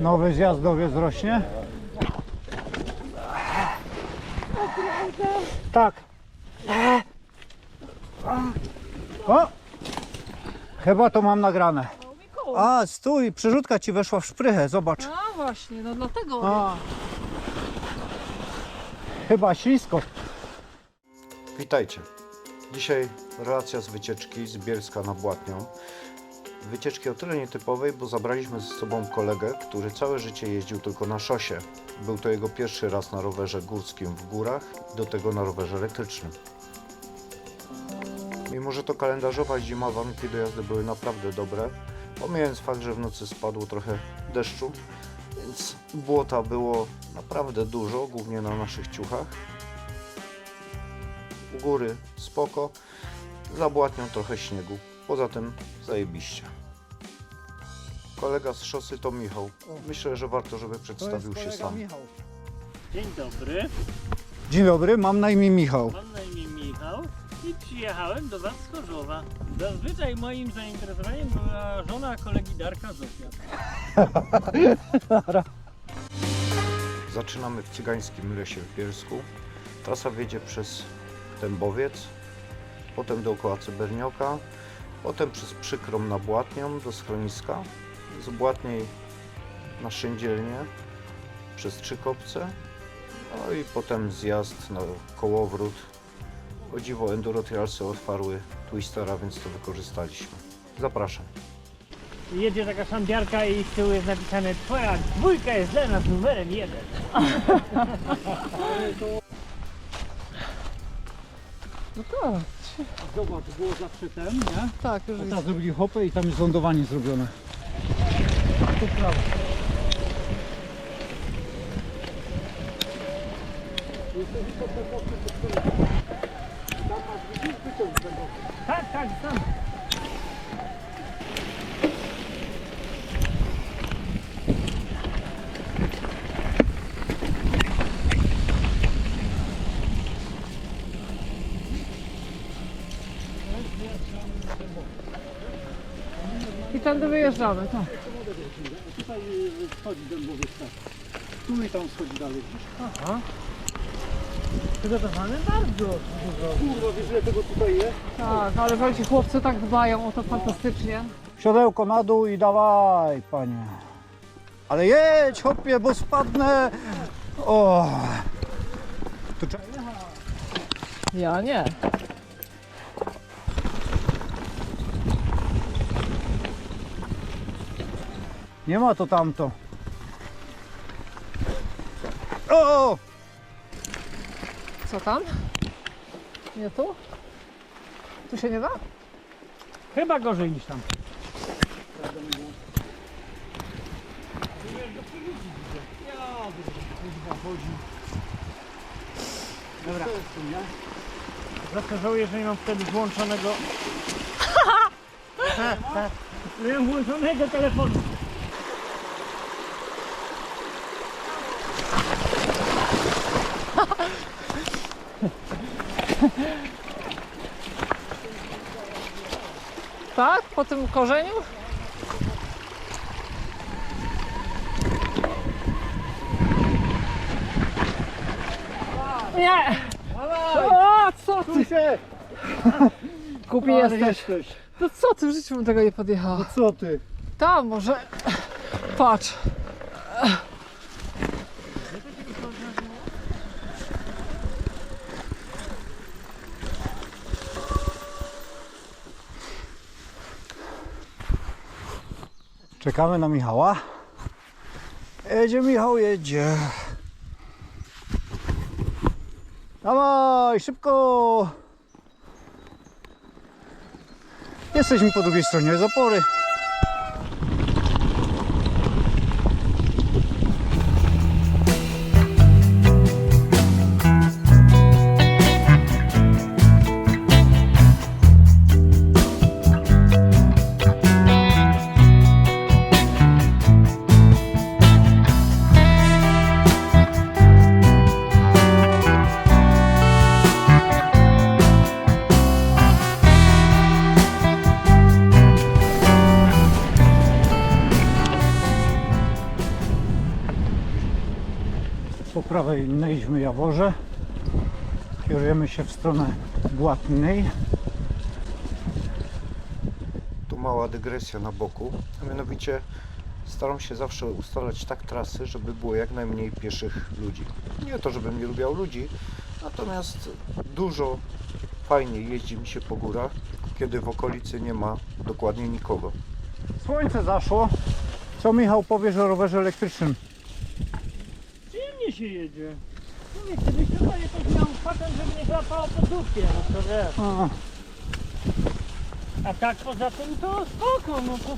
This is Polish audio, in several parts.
Nowy zjazdowiec rośnie? Tak. O! Chyba to mam nagrane. A, stój, przerzutka ci weszła w szprychę, zobacz. A właśnie, no dlatego. A. Chyba ślisko. Witajcie. Dzisiaj relacja z wycieczki z Bielska na Błatnią. Wycieczki o tyle nietypowej, bo zabraliśmy ze sobą kolegę, który całe życie jeździł tylko na szosie. Był to jego pierwszy raz na rowerze górskim w górach, do tego na rowerze elektrycznym. Mimo, że to kalendarzowa zima, warunki do jazdy były naprawdę dobre, pomijając fakt, że w nocy spadło trochę deszczu, więc błota było naprawdę dużo, głównie na naszych ciuchach. U góry spoko, za błatnią trochę śniegu, poza tym zajebiście. Kolega z szosy to Michał. Myślę, że warto, żeby przedstawił się sam. Dzień dobry, Dzień dobry, mam na imię Michał. mam na imię Michał i przyjechałem do Was z Chorzowa. Zazwyczaj moim zainteresowaniem była żona kolegi Darka Zofia. Zaczynamy w cygańskim lesie w Bielsku. Trasa wiedzie przez Dębowiec, potem dookoła Cybernioka, potem przez Przykrą na Błatnią do schroniska, z Błatniej na Szyndzielnię, przez Trzykopce, no i potem zjazd na kołowrót. O dziwo Enduro Trialsy otwarły Twistera, więc to wykorzystaliśmy. Zapraszam. Jedzie taka szambiarka i z tyłu jest napisane Twoja dwójka jest dla nas numerem jeden. No tak, Zobacz, było zawsze ten, nie? tak, już jest. Teraz zrobili hopę i tam jest lądowanie zrobione. Tak, tak, tam. I tędy wyjeżdżamy, tak. Tutaj schodzi dębowy tak. Tu i tam schodzi dalej. Aha. Przygotowane bardzo. Kurwa, wiesz ile tego tutaj jest? Tak, ale słuchajcie, chłopcy tak dbają o to fantastycznie. Siodełko na dół i dawaj, panie. Ale jedź, hopie, bo spadnę. O. Tu Ja nie. Nie ma to tamto. O! Co tam? Nie tu? Tu się nie da? Chyba gorzej niż tam. Dobra. Zawsze żałuję, że nie mam wtedy włączonego... Nie mam włączonego telefonu. Tak? Po tym korzeniu? Nie! O, co ty? się! Kupi jesteś. No co ty, w życiu bym tego nie podjechała. Co ty? Tam może. Patrz. Czekamy na Michała. Jedzie Michał, jedzie. Dawaj, szybko! Jesteśmy po drugiej stronie zapory. Prawej mieliśmy Jaworze. Kierujemy się w stronę Błatnej. Tu mała dygresja na boku, a mianowicie staram się zawsze ustalać tak trasy, żeby było jak najmniej pieszych ludzi. Nie to, żebym nie lubiał ludzi, natomiast dużo fajniej jeździ mi się po górach, kiedy w okolicy nie ma dokładnie nikogo. Słońce zaszło. Co Michał powiesz o rowerze elektrycznym? Się jedzie. Mówię, kiedyś chyba jakoś miał patent, żeby nie złapało po dupie, no to wiesz. A, A tak poza tym to spoko, no to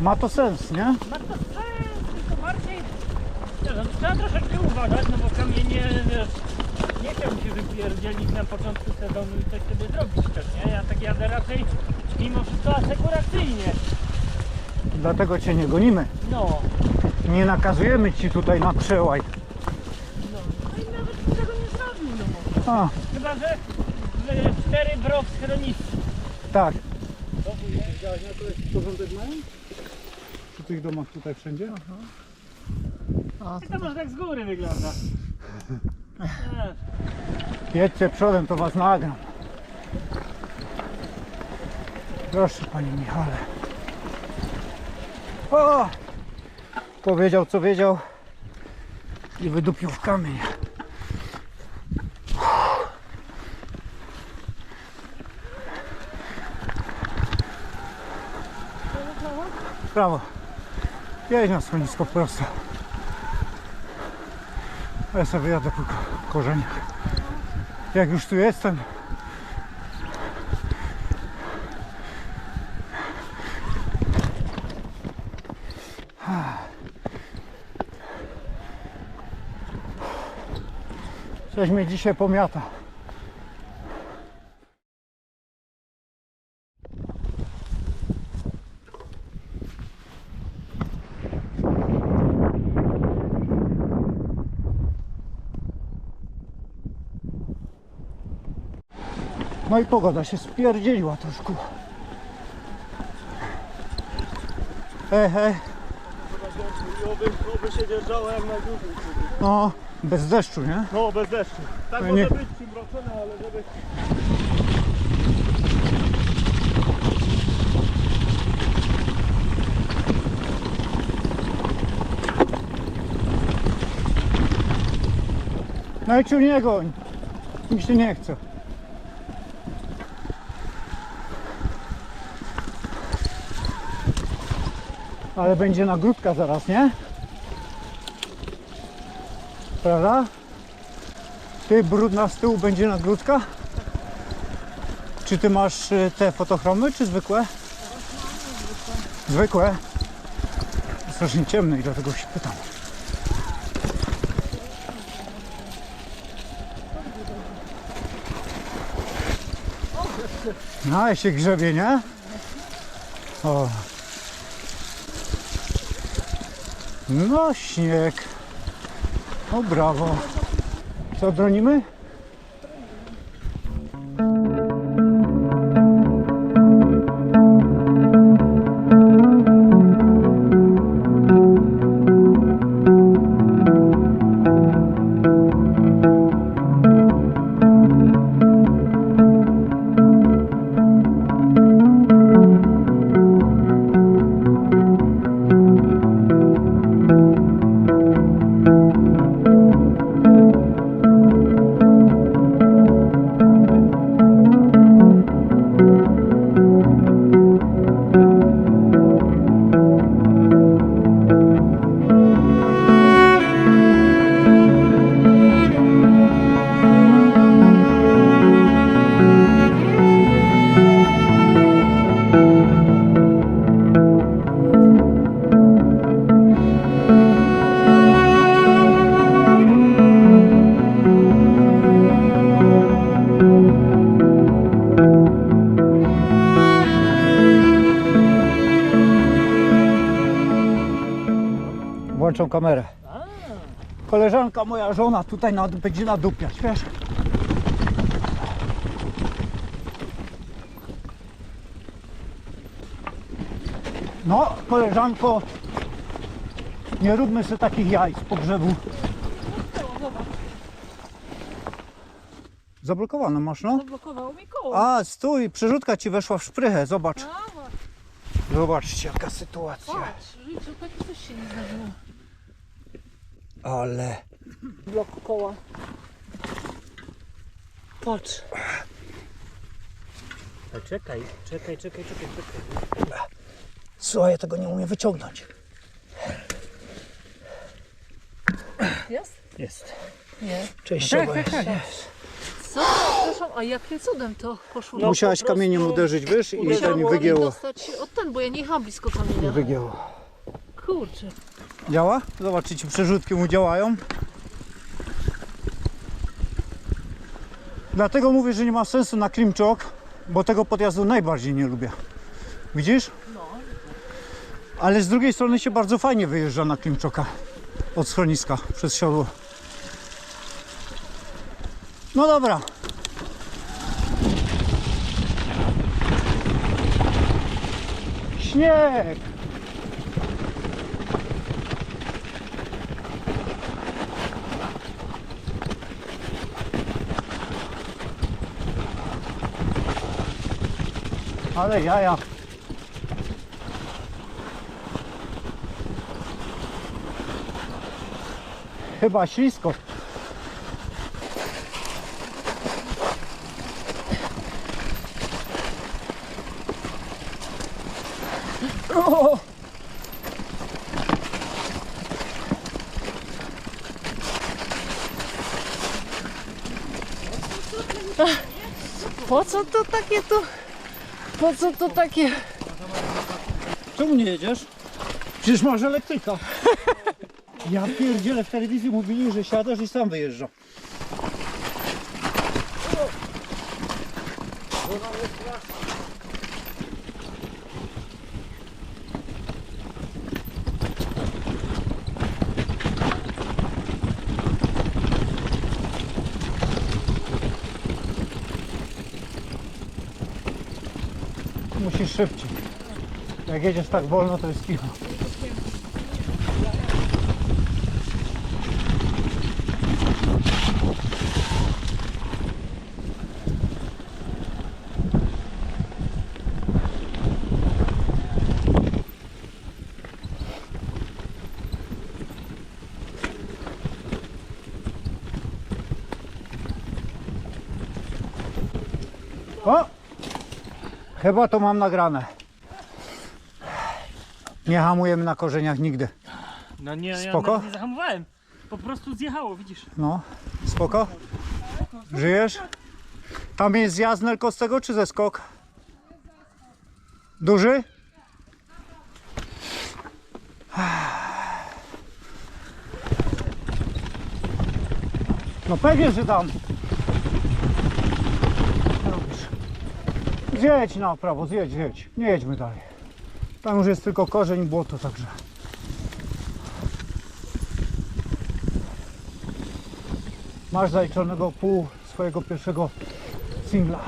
ma to sens, nie? ma to sens, tylko bardziej... Nie, no, trzeba troszeczkę uważać, no bo kamienie, wiesz, nie chciałbym się wypierdzielić na początku sezonu i coś sobie zrobić pewnie. Ja tak jadę raczej mimo wszystko asekuracyjnie. Dlatego cię nie gonimy. No, Nie nakazujemy ci tutaj na przełaj. no, no i nawet tego nie zrobił, no. A, Chyba, że w cztery brok schronisty. tak. Widziałeś na to jaki porządek mają? Przy tych domach tutaj wszędzie? A, To może tak z góry wygląda. Jedźcie przodem, to was nagram. Proszę panie Michale. O! Powiedział co wiedział i wydupił w kamień. Prawo. Jedź na schronisko prosto. Ja sobie jadę po ko- korzeniach. Jak już tu jestem, coś mnie dzisiaj pomiata. No i pogoda się spierdzieliła troszkę. Hej, hej. I oby, oby się dzierżało jak najdłużej. No, bez deszczu, nie? No, bez deszczu. Tak No może nie- być przymroczone, ale żeby... No i ciu nie goń. Mi się nie chce. Ale będzie nagródka zaraz, nie? Prawda? Ty brudna z tyłu będzie nagródka? Czy ty masz y, te fotochromy, czy zwykłe? Zwykłe. Strasznie ciemne i dlatego się pytam. No się grzebie, nie? O. No śnieg. O brawo. Co dronimy? Włączą kamerę. Koleżanka moja żona tutaj nad, będzie nadupiać, wiesz? No, koleżanko, Nie róbmy sobie takich jaj z pogrzebu. Zablokowane masz, no? Zablokowało mi koło. A, stój, przerzutka ci weszła w szprychę, zobacz. Zobaczcie, jaka sytuacja. patrz, w życiu takie coś się nie zdarzyło. Ale... Blok koła. Patrz. Czekaj, czekaj, czekaj, czekaj, czekaj. Słuchaj, ja tego nie umiem wyciągnąć. Jest? Jest. Nie. Częściowo Tak, tak, jest. Co? Przepraszam, a jakim cudem to poszło? No, Musiałaś po prostu kamieniem uderzyć, wiesz, i Musiałam ten wygięło. dostać od ten, bo ja nie jechałam blisko kamienia. Wygięło. Kurczę. Działa? Zobaczycie, przerzutki mu działają. Dlatego mówię, że nie ma sensu na klimczok, bo tego podjazdu najbardziej nie lubię. Widzisz? Ale z drugiej strony się bardzo fajnie wyjeżdża na klimczoka od schroniska przez siodło. No dobra. Śnieg! Ale jaja. Chyba ślisko. O! Po co to takie tu? Po co to takie? Czemu nie jedziesz? Przecież masz elektryka. Ja pierdzielę, w telewizji mówili, że siadasz i sam wyjeżdża. Szybciej. Jak jedziesz tak wolno, to jest cicho. O! Chyba to mam nagrane. Nie hamujemy na korzeniach nigdy. No nie, Spoko? ja nawet nie zahamowałem. Po prostu zjechało, widzisz. No, spoko. Żyjesz? Tam jest zjazd Nelkostego czy ze skok? Duży? No pewnie, że tam. Zjedź na prawo, zjedź, zjedź. Nie jedźmy dalej. Tam już jest tylko korzeń błoto, także. Masz zaliczonego pół swojego pierwszego singla.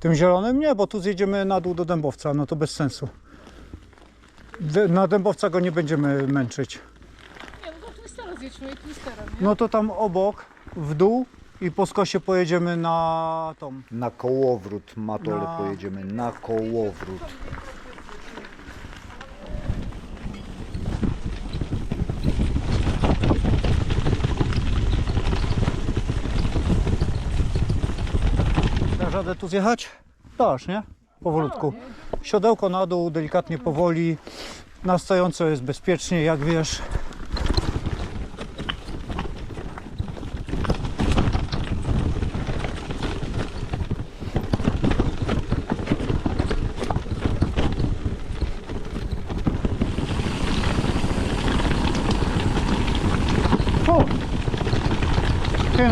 Tym zielonym nie, bo tu zjedziemy na dół do dębowca, no to bez sensu. D- na dębowca go nie będziemy męczyć. Nie, no to Twistera zjedźmy i Twistera, nie? No to tam obok, w dół i po skosie pojedziemy na tą. Na kołowrót, Matole, Na- pojedziemy na kołowrót. Dasz radę tu zjechać? Dasz, nie? Powolutku. Siodełko na dół, delikatnie powoli. Na stojąco jest bezpiecznie, jak wiesz.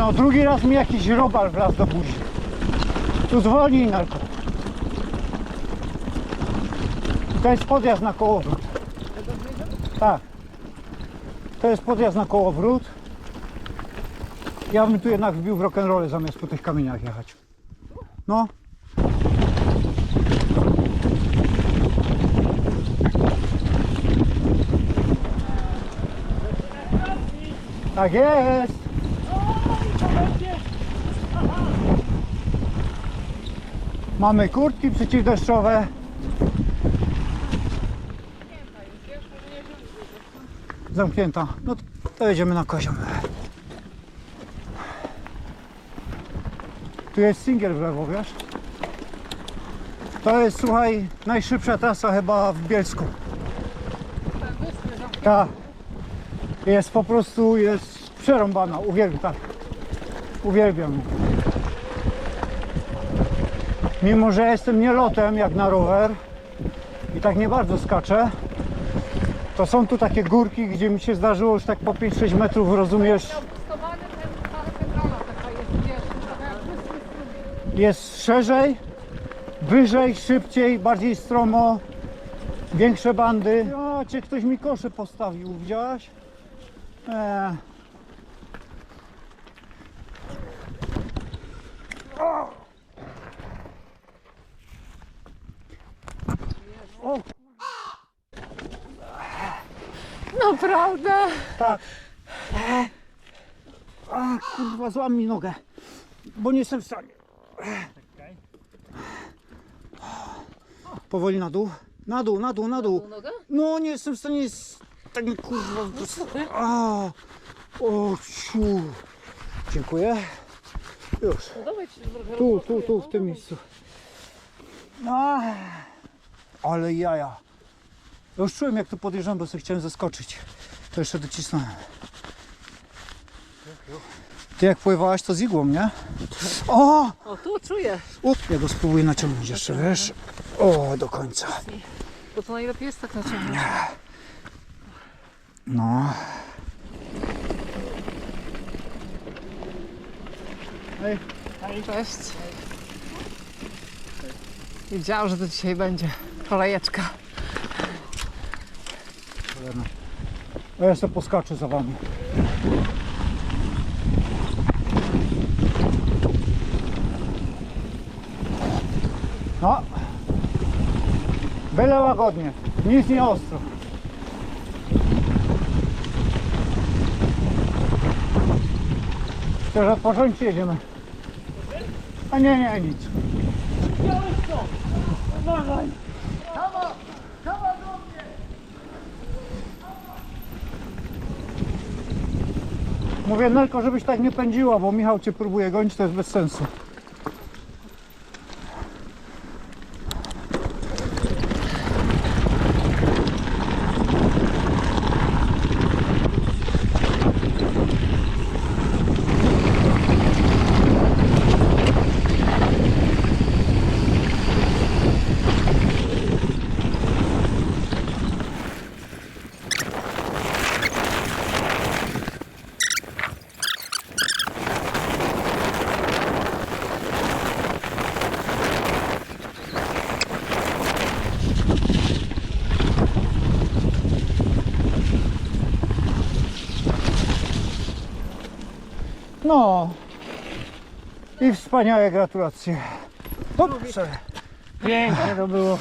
No, drugi raz mi jakiś robal wlazł do buzi. Tu zwolnij narko. To jest podjazd na kołowrót. Tak. To jest podjazd na kołowrót. Ja bym tu jednak wbił w rock'n'roll zamiast po tych kamieniach jechać. No. Tak jest. Mamy kurtki przeciwdeszczowe. Zamknięta. No to- jedziemy na koziom. Tu jest singiel w lewo, wiesz? To jest, słuchaj, najszybsza trasa chyba w Bielsku. Tak. Jest po prostu, jest przerąbana. Uwielbiam, tak. Uwielbiam. Mimo, że jestem nielotem jak na rower i tak nie bardzo skaczę, to są tu takie górki, gdzie mi się zdarzyło już tak po 5-6 metrów, rozumiesz, jest, szerzej, wyżej, szybciej, bardziej stromo, większe bandy. O, cię ktoś mi kosze postawił, widziałaś? Eee. Naprawdę? tak. A, kurwa, złam mi nogę, bo nie jestem w stanie. Powoli na dół. Na dół, na dół, na dół. No nie jestem w stanie tak mi, kurwa. A, o, ciu. Dziękuję. Już. No dawaj ci trochę Tu, tu, tu, w tym miejscu. A, ale jaja. Ja już czułem jak tu podjeżdżam, bo sobie chciałem zaskoczyć. To jeszcze docisnąłem. Ty jak pływałaś to z igłą, nie? O! O, tu czuję. U, ja go spróbuję naciągnąć jeszcze, wiesz? O, do końca. Bo to najlepiej jest tak naciągnąć. No. Hej. Cześć. Wiedziałam, że to dzisiaj będzie kolejeczka. A ja sobie poskaczę za wami. No. Byle łagodnie. Nic nie ostro. Chcesz odpocząć jedziemy? A nie, nie, nic. Mówię Nelko, żebyś tak nie pędziła, bo Michał cię próbuje gonić, to jest bez sensu. No. I wspaniałe gratulacje. Dobrze. Pięknie to było.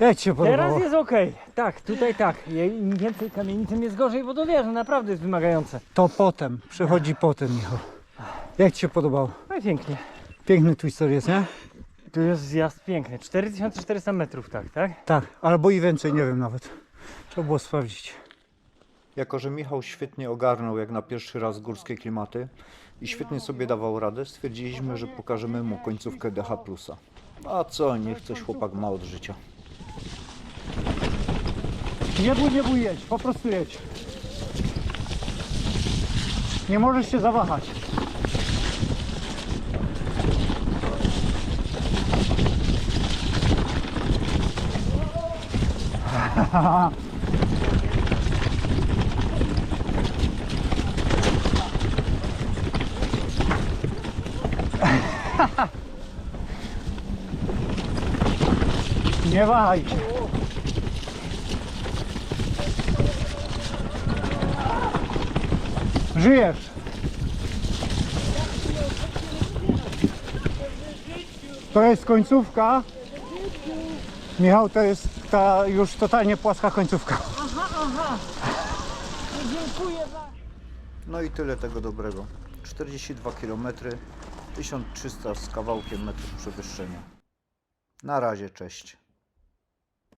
Jak ci się Teraz podobało? jest okej. Tak, tutaj tak. Je- Im więcej kamieni, tym jest gorzej, bo to wiesz, naprawdę jest wymagające. To potem, przychodzi potem Michał. Jak ci się podobało? No i pięknie. Piękny twister jest, nie? Tu jest zjazd piękny. 4400 metrów, tak, tak? Tak, albo i więcej, nie wiem nawet. Trzeba było sprawdzić. Jako, że Michał świetnie ogarnął jak na pierwszy raz górskie klimaty i świetnie sobie dawał radę, stwierdziliśmy, że pokażemy mu końcówkę DH+. A co, niech coś chłopak ma od życia. Nie bój, nie bój, jedź, po prostu jedź. Nie możesz się zawahać. nie wahaj. Żyjesz. To jest końcówka. Michał, to jest ta już totalnie płaska końcówka. Aha, aha. Dziękuję No i tyle tego dobrego. 42 km, 1300 z kawałkiem metrów przewyższenia. Na razie, cześć.